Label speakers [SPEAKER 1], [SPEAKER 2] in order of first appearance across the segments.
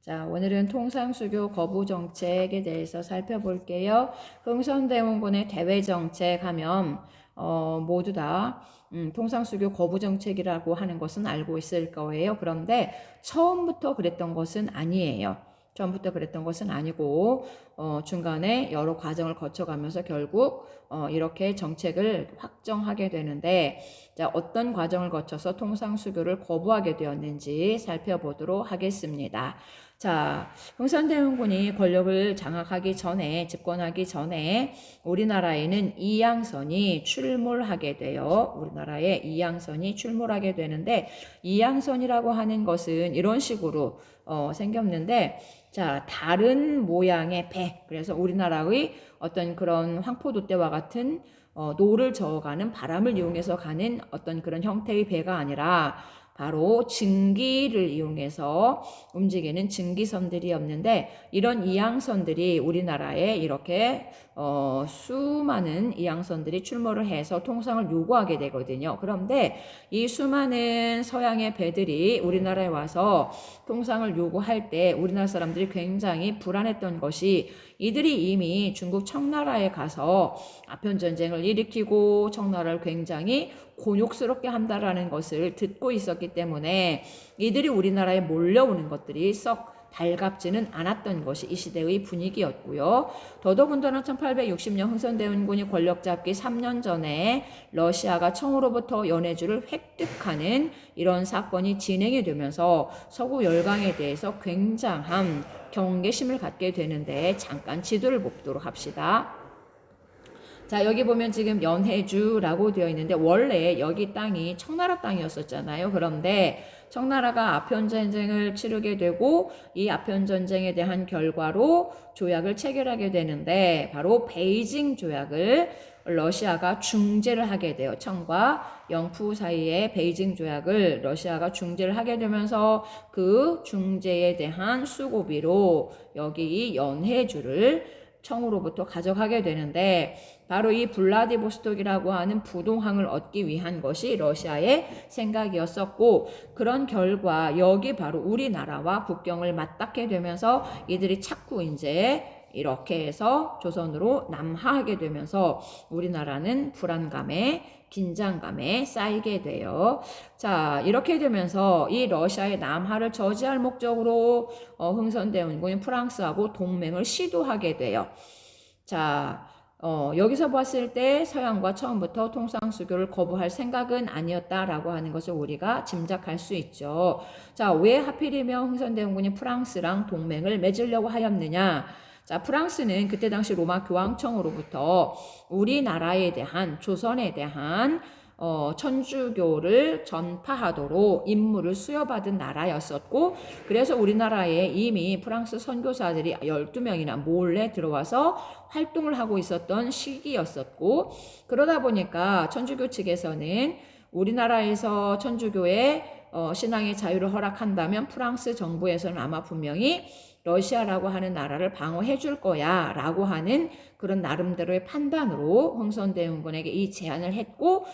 [SPEAKER 1] 자, 오늘은 통상수교 거부 정책에 대해서 살펴볼게요. 흥선대원군의 대외 정책 하면 어, 모두 다 음, 통상수교 거부 정책이라고 하는 것은 알고 있을 거예요. 그런데 처음부터 그랬던 것은 아니에요. 처음부터 그랬던 것은 아니고 어, 중간에 여러 과정을 거쳐가면서 결국 어, 이렇게 정책을 확정하게 되는데 자, 어떤 과정을 거쳐서 통상 수교를 거부하게 되었는지 살펴보도록 하겠습니다. 자, 흥선대원군이 권력을 장악하기 전에, 집권하기 전에 우리나라에는 이양선이 출몰하게 돼요. 우리나라에 이양선이 출몰하게 되는데, 이양선이라고 하는 것은 이런 식으로 어, 생겼는데, 자, 다른 모양의 배. 그래서 우리나라의 어떤 그런 황포도 때와 같은 어, 노를 저어가는 바람을 이용해서 가는 어떤 그런 형태의 배가 아니라 바로 증기를 이용해서 움직이는 증기선들이었는데 이런 이양선들이 우리나라에 이렇게 어, 수많은 이양선들이 출몰을 해서 통상을 요구하게 되거든요. 그런데 이 수많은 서양의 배들이 우리나라에 와서 통상을 요구할 때 우리나라 사람들이 굉장히 불안했던 것이 이들이 이미 중국 청나라에 가서 아편 전쟁을 일으키고 청나라를 굉장히 곤욕스럽게 한다라는 것을 듣고 있었기 때문에 이들이 우리나라에 몰려오는 것들이 썩 달갑지는 않았던 것이 이 시대의 분위기였고요. 더더군다나 1860년 흥선대원군이 권력 잡기 3년 전에 러시아가 청으로부터 연해주를 획득하는 이런 사건이 진행이 되면서 서구 열강에 대해서 굉장한 경계심을 갖게 되는데 잠깐 지도를 보도록 합시다. 자, 여기 보면 지금 연해주라고 되어 있는데 원래 여기 땅이 청나라 땅이었었잖아요. 그런데 청나라가 아편 전쟁을 치르게 되고 이 아편 전쟁에 대한 결과로 조약을 체결하게 되는데 바로 베이징 조약을 러시아가 중재를 하게 돼요. 청과 영푸 사이에 베이징 조약을 러시아가 중재를 하게 되면서 그 중재에 대한 수고비로 여기 이 연해주를 청으로부터 가져가게 되는데 바로 이 블라디보스톡이라고 하는 부동항을 얻기 위한 것이 러시아의 생각이었었고 그런 결과 여기 바로 우리나라와 국경을 맞닿게 되면서 이들이 자꾸 이제 이렇게 해서 조선으로 남하하게 되면서 우리나라는 불안감에 긴장감에 쌓이게 돼요. 자, 이렇게 되면서 이 러시아의 남하를 저지할 목적으로 어, 흥선대원군이 프랑스하고 동맹을 시도하게 돼요. 자, 어, 여기서 봤을 때 서양과 처음부터 통상 수교를 거부할 생각은 아니었다라고 하는 것을 우리가 짐작할 수 있죠. 자, 왜 하필이면 흥선대원군이 프랑스랑 동맹을 맺으려고 하였느냐? 자, 프랑스는 그때 당시 로마 교황청으로부터 우리나라에 대한 조선에 대한 어, 천주교를 전파하도록 임무를 수여받은 나라였었고, 그래서 우리나라에 이미 프랑스 선교사들이 12명이나 몰래 들어와서 활동을 하고 있었던 시기였었고, 그러다 보니까 천주교 측에서는 우리나라에서 천주교의 어, 신앙의 자유를 허락한다면 프랑스 정부에서는 아마 분명히 러시아라고 하는 나라를 방어해 줄 거야 라고 하는 그런 나름대로의 판단으로 흥선대원군에게 이 제안을 했고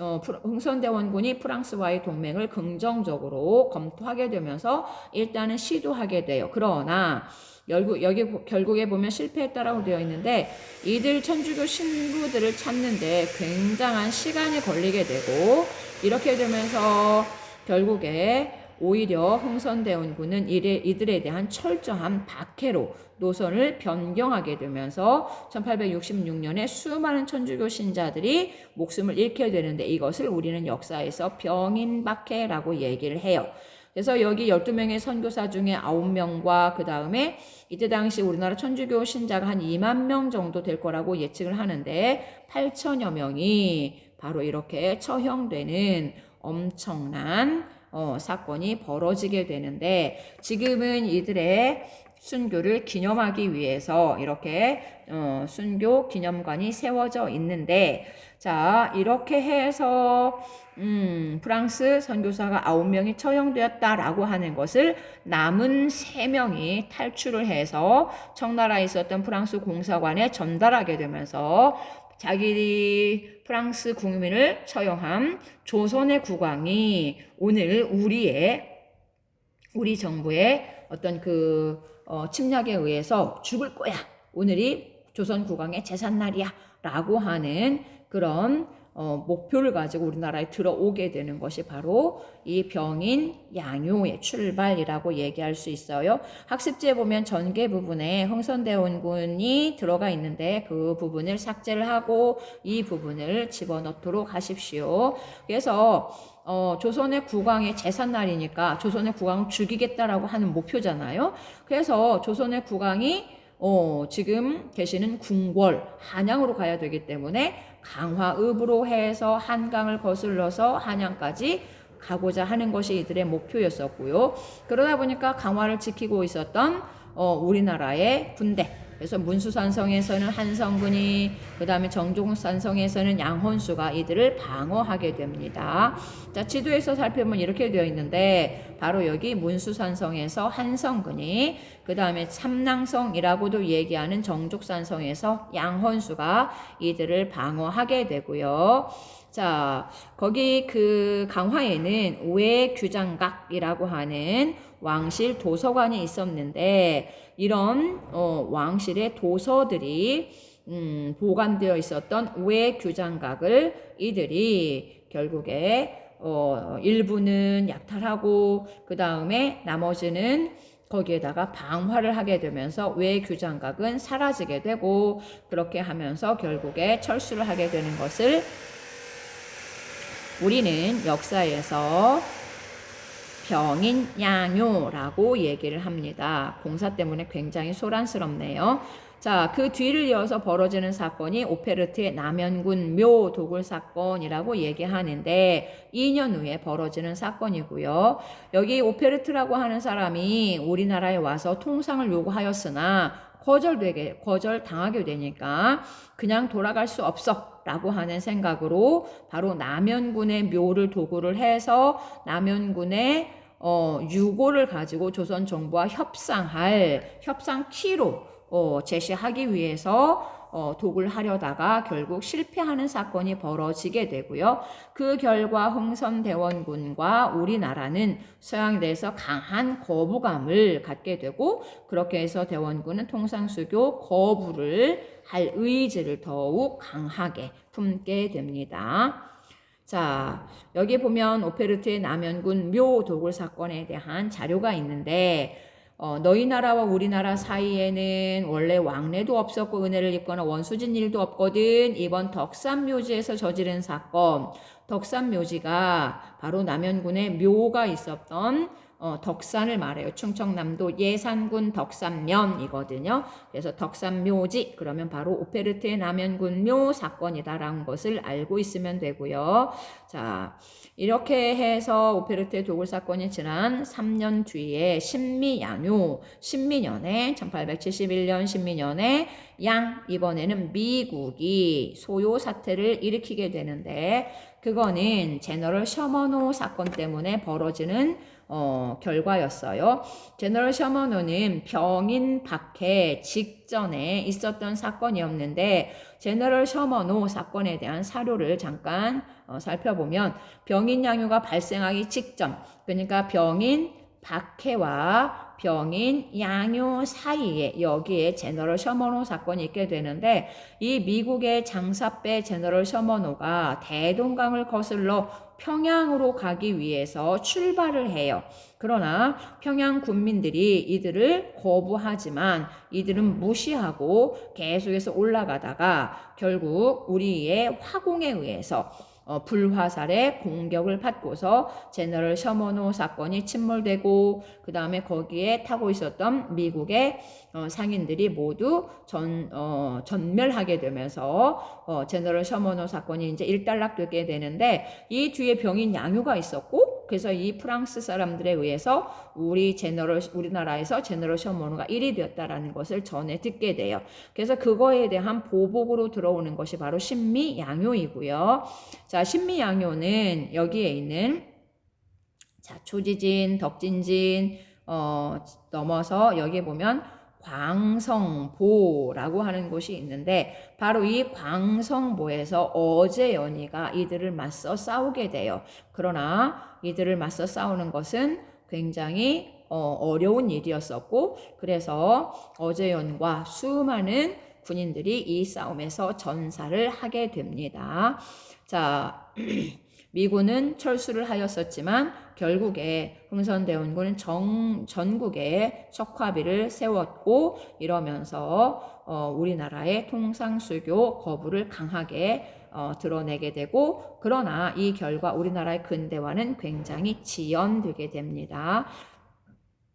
[SPEAKER 1] 어, 흥선대원군이 프랑스와의 동맹을 긍정적으로 검토하게 되면서 일단은 시도하게 돼요. 그러나 결국 여기 결국에 보면 실패했다라고 되어 있는데 이들 천주교 신부들을 찾는데 굉장한 시간이 걸리게 되고 이렇게 되면서 결국에 오히려 흥선대원군은 이들에 대한 철저한 박해로 노선을 변경하게 되면서 1866년에 수많은 천주교 신자들이 목숨을 잃게 되는데 이것을 우리는 역사에서 병인박해라고 얘기를 해요. 그래서 여기 12명의 선교사 중에 9명과 그 다음에 이때 당시 우리나라 천주교 신자가 한 2만 명 정도 될 거라고 예측을 하는데 8천여 명이 바로 이렇게 처형되는 엄청난 어, 사건이 벌어지게 되는데 지금은 이들의 순교를 기념하기 위해서 이렇게 어, 순교 기념관이 세워져 있는데 자 이렇게 해서 음, 프랑스 선교사가 9명이 처형되었다라고 하는 것을 남은 3명이 탈출을 해서 청나라에 있었던 프랑스 공사관에 전달하게 되면서 자기 프랑스 국민을 처형한 조선의 국왕이 오늘 우리의 우리 정부의 어떤 그 어, 침략에 의해서 죽을 거야. 오늘이 조선 국왕의 제삿날이야. 라고 하는 그런 어, 목표를 가지고 우리나라에 들어오게 되는 것이 바로 이 병인 양요의 출발이라고 얘기할 수 있어요. 학습지에 보면 전개 부분에 흥선대원군이 들어가 있는데 그 부분을 삭제를 하고 이 부분을 집어넣도록 하십시오. 그래서 어, 조선의 국왕의 제삿날이니까 조선의 국왕 죽이겠다라고 하는 목표잖아요. 그래서 조선의 국왕이 어, 지금 계시는 궁궐 한양으로 가야 되기 때문에 강화읍으로 해서 한강을 거슬러서 한양까지 가고자 하는 것이 이들의 목표였었고요. 그러다 보니까 강화를 지키고 있었던 어, 우리나라의 군대 그래서 문수산성에서는 한성근이 그 다음에 정종산성에서는 양헌수가 이들을 방어하게 됩니다. 자 지도에서 살펴보면 이렇게 되어 있는데 바로 여기 문수산성에서 한성근이 그 다음에 삼낭성이라고도 얘기하는 정족산성에서 양헌수가 이들을 방어하게 되고요. 자, 거기 그 강화에는 우회규장각이라고 하는 왕실 도서관이 있었는데 이런 어, 왕실의 도서들이 음, 보관되어 있었던 우회규장각을 이들이 결국에 어, 일부는 약탈하고 그 다음에 나머지는 거기에다가 방화를 하게 되면서 외규장각은 사라지게 되고 그렇게 하면서 결국에 철수를 하게 되는 것을 우리는 역사에서 병인 양요라고 얘기를 합니다. 공사 때문에 굉장히 소란스럽네요. 자, 그 뒤를 이어서 벌어지는 사건이 오페르트의 남현군 묘 도굴 사건이라고 얘기하는데 2년 후에 벌어지는 사건이고요. 여기 오페르트라고 하는 사람이 우리나라에 와서 통상을 요구하였으나 거절되게 거절 당하게 되니까 그냥 돌아갈 수 없어라고 하는 생각으로 바로 남현군의 묘를 도구를 해서 남현군의 어, 유고를 가지고 조선 정부와 협상할 협상 키로 어, 제시하기 위해서 어, 독을 하려다가 결국 실패하는 사건이 벌어지게 되고요. 그 결과 흥선대원군과 우리나라는 서양에 대해서 강한 거부감을 갖게 되고 그렇게 해서 대원군은 통상수교 거부를 할 의지를 더욱 강하게 품게 됩니다. 자, 여기 보면 오페르트의 남현군 묘 도굴 사건에 대한 자료가 있는데 어, 너희 나라와 우리나라 사이에는 원래 왕래도 없었고 은혜를 입거나 원수진 일도 없거든. 이번 덕산묘지에서 저지른 사건. 덕산묘지가 바로 남현군의 묘가 있었던 어, 덕산을 말해요. 충청남도 예산군 덕산면이거든요. 그래서 덕산묘지 그러면 바로 오페르트의 남현군묘 사건이다라는 것을 알고 있으면 되고요. 자 이렇게 해서 오페르트의 도굴 사건이 지난 3년 뒤에 신미양요 신미년에 1871년 신미년에 양 이번에는 미국이 소요 사태를 일으키게 되는데 그거는 제너럴 셔머노 사건 때문에 벌어지는 어, 결과였어요. 제너럴 셔머노는 병인 박해 직전에 있었던 사건이었는데 제너럴 셔머노 사건에 대한 사료를 잠깐 어, 살펴보면 병인 양요가 발생하기 직전 그러니까 병인 박해와 병인 양요 사이에 여기에 제너럴 셔머노 사건이 있게 되는데 이 미국의 장사배 제너럴 셔머노가 대동강을 거슬러 평양으로 가기 위해서 출발을 해요. 그러나 평양 군민들이 이들을 거부하지만 이들은 무시하고 계속해서 올라가다가 결국 우리의 화공에 의해서 어, 불화살의 공격을 받고서 제너럴 셔머노 사건이 침몰되고 그 다음에 거기에 타고 있었던 미국의 어, 상인들이 모두 전, 어, 전멸하게 되면서 어, 제너럴 셔머노 사건이 이제 일단락되게 되는데 이 뒤에 병인 양요가 있었고 그래서 이 프랑스 사람들에 의해서 우리 제너럴 우리나라에서 제너럴 셔머노가 1위 되었다라는 것을 전해 듣게 돼요. 그래서 그거에 대한 보복으로 들어오는 것이 바로 신미 양요이고요. 자, 신미 양요는 여기에 있는 자, 초지진, 덕진진 어, 넘어서 여기에 보면 광성보라고 하는 곳이 있는데 바로 이 광성보에서 어제 연희가 이들을 맞서 싸우게 돼요. 그러나 이들을 맞서 싸우는 것은 굉장히 어, 어려운 일이었었고 그래서 어제연과 수많은 군인들이 이 싸움에서 전사를 하게 됩니다. 자, 미군은 철수를 하였었지만 결국에 흥선대원군은 정, 전국에 척화비를 세웠고 이러면서 어, 우리나라의 통상수교 거부를 강하게 어, 드러내게 되고 그러나 이 결과 우리나라의 근대화는 굉장히 지연되게 됩니다.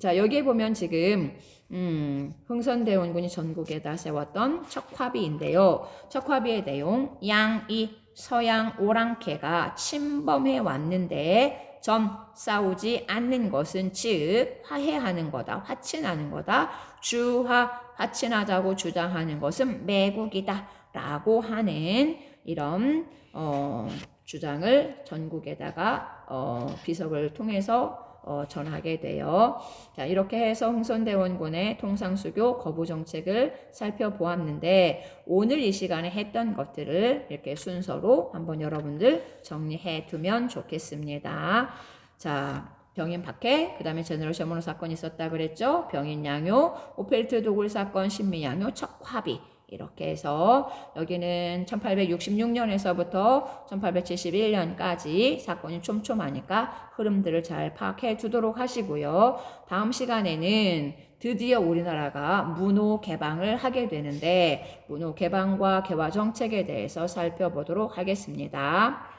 [SPEAKER 1] 자 여기에 보면 지금 음, 흥선대원군이 전국에다 세웠던 척화비인데요. 척화비의 내용 양이 서양 오랑캐가 침범해 왔는데 전 싸우지 않는 것은 즉 화해하는 거다 화친하는 거다. 주화 화친하자고 주장하는 것은 매국이다 라고 하는 이런 어, 주장을 전국에다가 어, 비석을 통해서 어, 전하게 돼요. 자, 이렇게 해서 흥선대원군의 통상수교 거부 정책을 살펴보았는데 오늘 이 시간에 했던 것들을 이렇게 순서로 한번 여러분들 정리해 두면 좋겠습니다. 자, 병인 박해, 그 다음에 제너럴 셔머너 사건이 있었다 그랬죠? 병인 양요, 오펠트 도굴 사건, 신미 양요, 척화비. 이렇게 해서 여기는 1866년에서부터 1871년까지 사건이 촘촘하니까 흐름들을 잘 파악해 두도록 하시고요. 다음 시간에는 드디어 우리나라가 문호 개방을 하게 되는데 문호 개방과 개화 정책에 대해서 살펴보도록 하겠습니다.